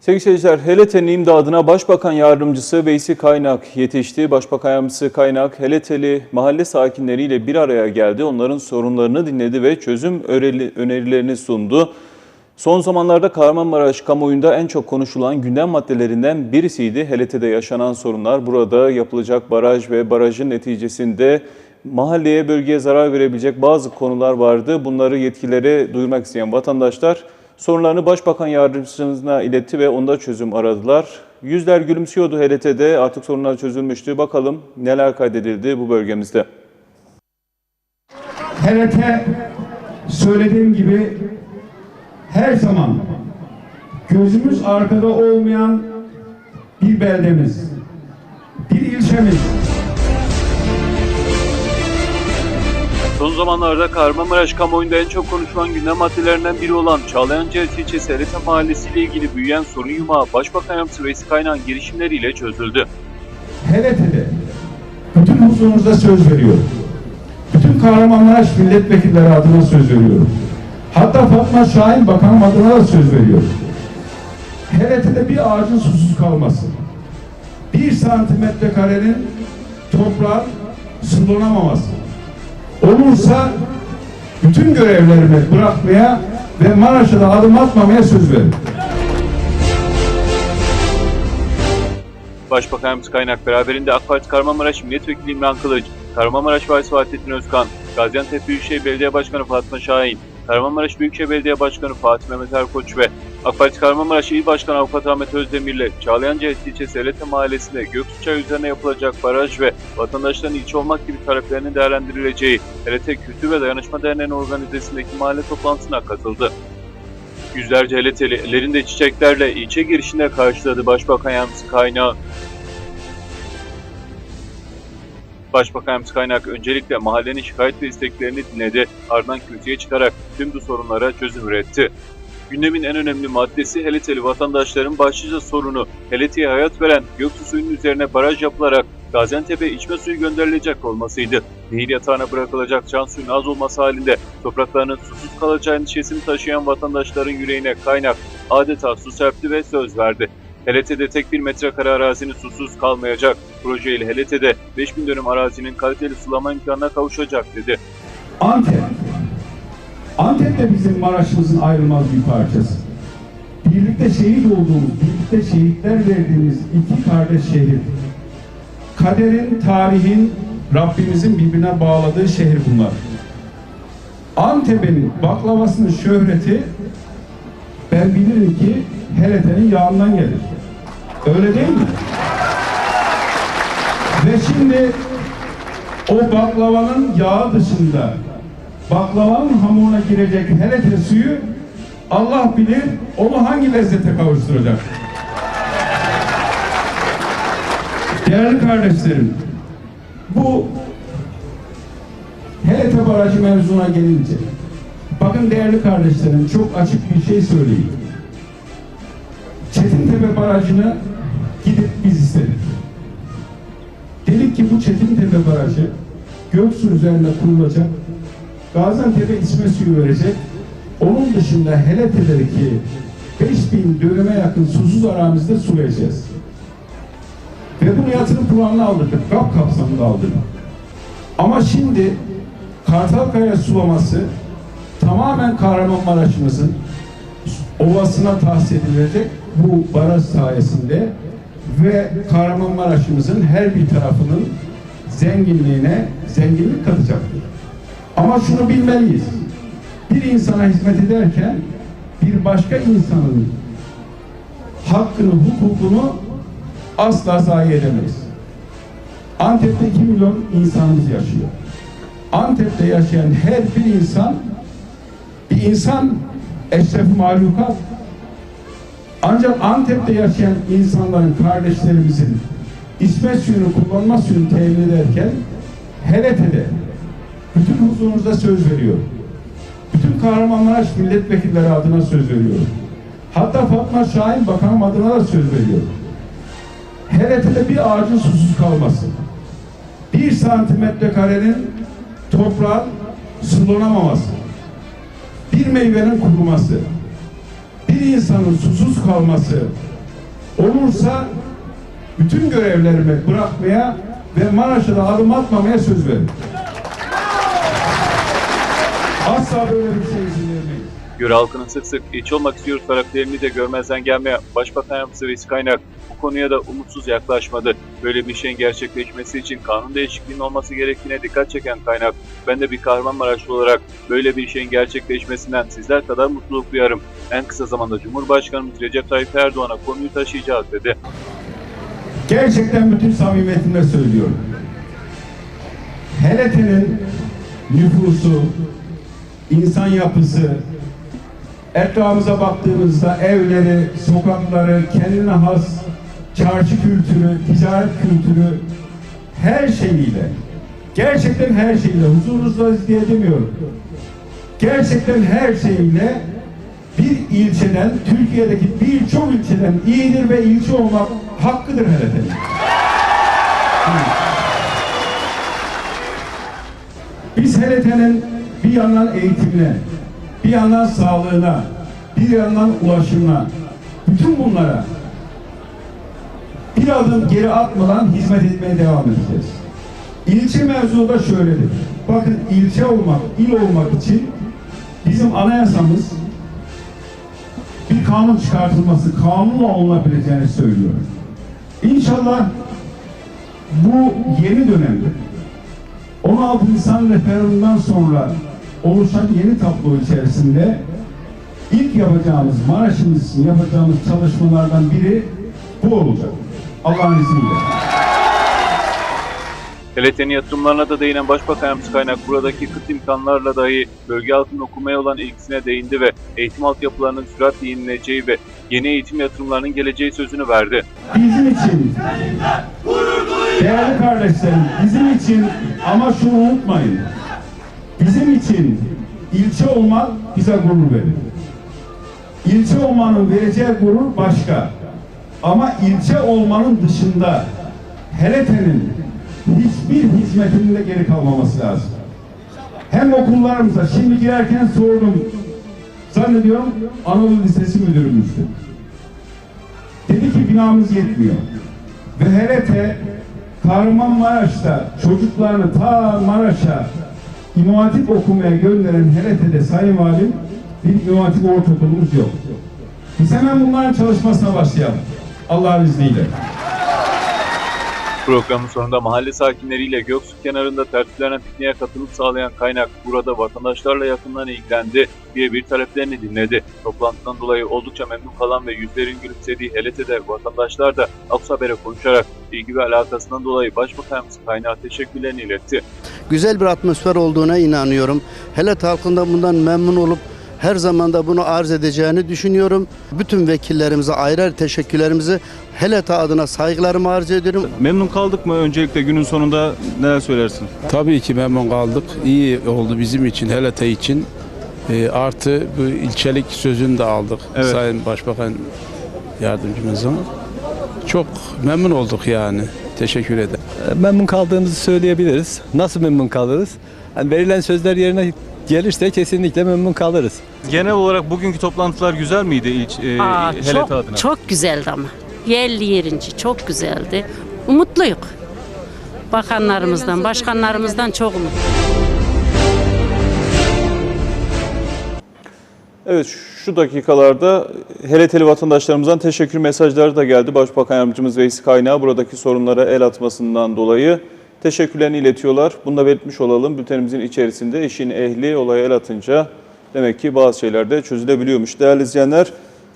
Sevgili seyirciler, HLT'nin imdadına Başbakan Yardımcısı Veysi Kaynak yetişti. Başbakan Yardımcısı Kaynak, HLT'li mahalle sakinleriyle bir araya geldi. Onların sorunlarını dinledi ve çözüm önerilerini sundu. Son zamanlarda Kahramanmaraş kamuoyunda en çok konuşulan gündem maddelerinden birisiydi. HLT'de yaşanan sorunlar. Burada yapılacak baraj ve barajın neticesinde mahalleye, bölgeye zarar verebilecek bazı konular vardı. Bunları yetkililere duyurmak isteyen vatandaşlar sorunlarını Başbakan Yardımcısına iletti ve onda çözüm aradılar. Yüzler gülümsüyordu HLT'de artık sorunlar çözülmüştü. Bakalım neler kaydedildi bu bölgemizde. TRT söylediğim gibi her zaman gözümüz arkada olmayan bir beldemiz, bir ilçemiz. Son zamanlarda Kahramanmaraş kamuoyunda en çok konuşulan gündem maddelerinden biri olan Çağlayancı ilçesi Elete Mahallesi ile ilgili büyüyen sorun yumağı Başbakan Yardımcısı Veysi Kaynak'ın girişimleriyle çözüldü. TRT'de bütün huzurunuzda söz veriyorum. Bütün Kahramanmaraş milletvekilleri adına söz veriyorum. Hatta Fatma Şahin bakanım adına da söz veriyorum. TRT'de bir ağacın susuz kalması. Bir santimetre karenin toprağın sulanamaması. Olursa bütün görevlerimi bırakmaya ve Maraş'a da adım atmamaya söz veriyorum. Başbakan Yardımcısı Kaynak beraberinde AK Parti Kahramanmaraş Milletvekili İmran Kılıç, Kahramanmaraş Valisi Vahdettin Özkan, Gaziantep Büyükşehir Belediye Başkanı Fatma Şahin, Kahramanmaraş Büyükşehir Belediye Başkanı Fatih Mehmet Erkoç ve AK Parti Kahramanmaraş İl Başkanı Avukat Ahmet Özdemir ile Çağlayan ilçesi Elete Mahallesi'nde Göksuçay üzerine yapılacak baraj ve vatandaşların ilçe olmak gibi taleplerinin değerlendirileceği Elete Kültür ve Dayanışma Derneği'nin organizasındaki mahalle toplantısına katıldı. Yüzlerce Eleteli ellerinde çiçeklerle ilçe girişinde karşıladı Başbakan Yardımcısı Kaynağı. Başbakan Yardımcısı Kaynak öncelikle mahallenin şikayet ve isteklerini dinledi, ardından kürsüye çıkarak tüm bu sorunlara çözüm üretti. Gündemin en önemli maddesi Heleteli vatandaşların başlıca sorunu Helete'ye hayat veren Göksu suyunun üzerine baraj yapılarak Gaziantep'e içme suyu gönderilecek olmasıydı. Nehir yatağına bırakılacak can suyun az olması halinde topraklarının susuz kalacağı endişesini taşıyan vatandaşların yüreğine kaynak adeta su serpti ve söz verdi. Helete'de tek bir metrekare arazinin susuz kalmayacak. Proje ile Helete'de 5000 dönüm arazinin kaliteli sulama imkanına kavuşacak dedi. Antep. Antep de bizim Maraş'ımızın ayrılmaz bir parçası. Birlikte şehit olduğumuz, birlikte şehitler verdiğimiz iki kardeş şehir. Kaderin, tarihin, Rabbimizin birbirine bağladığı şehir bunlar. Antep'in baklavasının şöhreti ben bilirim ki Helete'nin yağından gelir. Öyle değil mi? Ve şimdi o baklavanın yağı dışında baklavanın hamuruna girecek helete suyu Allah bilir onu hangi lezzete kavuşturacak. Değerli kardeşlerim, bu Helete Barajı mevzuna gelince, bakın değerli kardeşlerim çok açık bir şey söyleyeyim. Çetintepe Barajı'nı gidip biz istedik. Dedik ki bu Çetintepe Barajı Göksu üzerinde kurulacak. Gaziantep'e içme suyu verecek. Onun dışında Helete'deki 5000 döneme yakın susuz aramizde sulayacağız. Ve bunu yatırım planına aldırdık. GAP kapsamında aldırdık. Ama şimdi Kartalkaya sulaması tamamen Kahramanmaraş'ımızın ovasına tahsis edilecek bu baraj sayesinde ve Kahramanmaraş'ımızın her bir tarafının zenginliğine zenginlik katacaktır. Ama şunu bilmeliyiz. Bir insana hizmet ederken bir başka insanın hakkını, hukukunu asla zayi edemeyiz. Antep'te 2 milyon insanımız yaşıyor. Antep'te yaşayan her bir insan insan eşref mahlukat ancak Antep'te yaşayan insanların, kardeşlerimizin içme suyunu, kullanma suyunu temin ederken HLT'de bütün huzurunuzda söz veriyorum. Bütün Kahramanmaraş milletvekilleri adına söz veriyorum. Hatta Fatma Şahin bakanım adına da söz veriyorum. HLT'de bir ağacın susuz kalması. Bir santimetre karenin toprağın sulanamaması. Bir meyvenin kuruması bir insanın susuz kalması olursa bütün görevlerimi bırakmaya ve Maraş'a da adım atmamaya söz veririm. Asla böyle bir şey izin Göre halkının sık sık ilçe olmak istiyoruz taleplerini de görmezden gelmeye Başbakan Yardımcısı Veysi Kaynak bu konuya da umutsuz yaklaşmadı. Böyle bir şeyin gerçekleşmesi için kanun değişikliğinin olması gerektiğine dikkat çeken Kaynak, ben de bir Kahramanmaraşlı olarak böyle bir şeyin gerçekleşmesinden sizler kadar mutluluk duyarım. En kısa zamanda Cumhurbaşkanımız Recep Tayyip Erdoğan'a konuyu taşıyacağız dedi. Gerçekten bütün samimiyetimle söylüyorum. HLT'nin nüfusu, insan yapısı, etrafımıza baktığımızda evleri, sokakları, kendine has çarşı kültürü, ticaret kültürü her şeyiyle, gerçekten her şeyiyle, huzurunuzda diye demiyorum. Gerçekten her şeyiyle bir ilçeden, Türkiye'deki birçok ilçeden iyidir ve ilçe olmak hakkıdır HDP'nin. Biz HDP'nin bir yandan eğitimine, bir yandan sağlığına, bir yandan ulaşımına, bütün bunlara bir adım geri atmadan hizmet etmeye devam edeceğiz. İlçe mevzuu da şöyledir. Bakın ilçe olmak, il olmak için bizim anayasamız bir kanun çıkartılması, kanunla olunabileceğini söylüyor. İnşallah bu yeni dönemde 16 Nisan referandumdan sonra oluşan yeni tablo içerisinde ilk yapacağımız, Maraş'ımız için yapacağımız çalışmalardan biri bu olacak. Allah'ın izniyle. TRT'nin yatırımlarına da değinen Başbakan Yardımcısı Kaynak buradaki kıt imkanlarla dahi bölge halkının okumaya olan ilgisine değindi ve eğitim altyapılarının süratle yenileceği ve yeni eğitim yatırımlarının geleceği sözünü verdi. Bizim için değerli kardeşlerim, bizim için ama şunu unutmayın. Bizim için ilçe olmak bize gurur verir. İlçe olmanın vereceği gurur başka. Ama ilçe olmanın dışında HRT'nin hiçbir hizmetinin de geri kalmaması lazım. Hem okullarımıza şimdi girerken sordum. Zannediyorum Anadolu Lisesi müdürümüzdü. Dedi ki binamız yetmiyor. Ve HRT Kahramanmaraş'ta çocuklarını ta Maraş'a İmam Hatip okumaya gönderen HRT'de Sayın Valim bir İmam Hatip ortaokulumuz yok. Biz hemen bunların çalışmasına başlayalım. Allah'ın izniyle. Programın sonunda mahalle sakinleriyle Göksu kenarında tertiplenen pikniğe katılıp sağlayan kaynak burada vatandaşlarla yakından ilgilendi, birebir taleplerini dinledi. Toplantıdan dolayı oldukça memnun kalan ve yüzlerin gülümsediği HLT'de vatandaşlar da Aks Haber'e konuşarak ilgi ve alakasından dolayı Başbakanımız kaynağa teşekkürlerini iletti. Güzel bir atmosfer olduğuna inanıyorum. Hele halkında bundan memnun olup her zaman da bunu arz edeceğini düşünüyorum. Bütün vekillerimize ayrı ayrı teşekkürlerimizi Heleta adına saygılarımı arz ediyorum. Memnun kaldık mı öncelikle günün sonunda neler söylersin? Tabii ki memnun kaldık. İyi oldu bizim için, HLT için. E, artı bu ilçelik sözünü de aldık Evet. Sayın Başbakan yardımcımızın. Çok memnun olduk yani. Teşekkür ederim. memnun kaldığımızı söyleyebiliriz. Nasıl memnun kalırız? Yani verilen sözler yerine gelirse kesinlikle memnun kalırız. Genel olarak bugünkü toplantılar güzel miydi ilç, e, Aa, HLT çok, adına? çok güzeldi ama. Yerli yerinci çok güzeldi. Umutluyuk. Bakanlarımızdan, başkanlarımızdan çok umutluyuz. Evet şu dakikalarda HLT'li vatandaşlarımızdan teşekkür mesajları da geldi. Başbakan Yardımcımız Veysi Kaynağı buradaki sorunlara el atmasından dolayı teşekkürlerini iletiyorlar. Bunu da belirtmiş olalım. Bültenimizin içerisinde eşin ehli olaya el atınca demek ki bazı şeyler de çözülebiliyormuş. Değerli izleyenler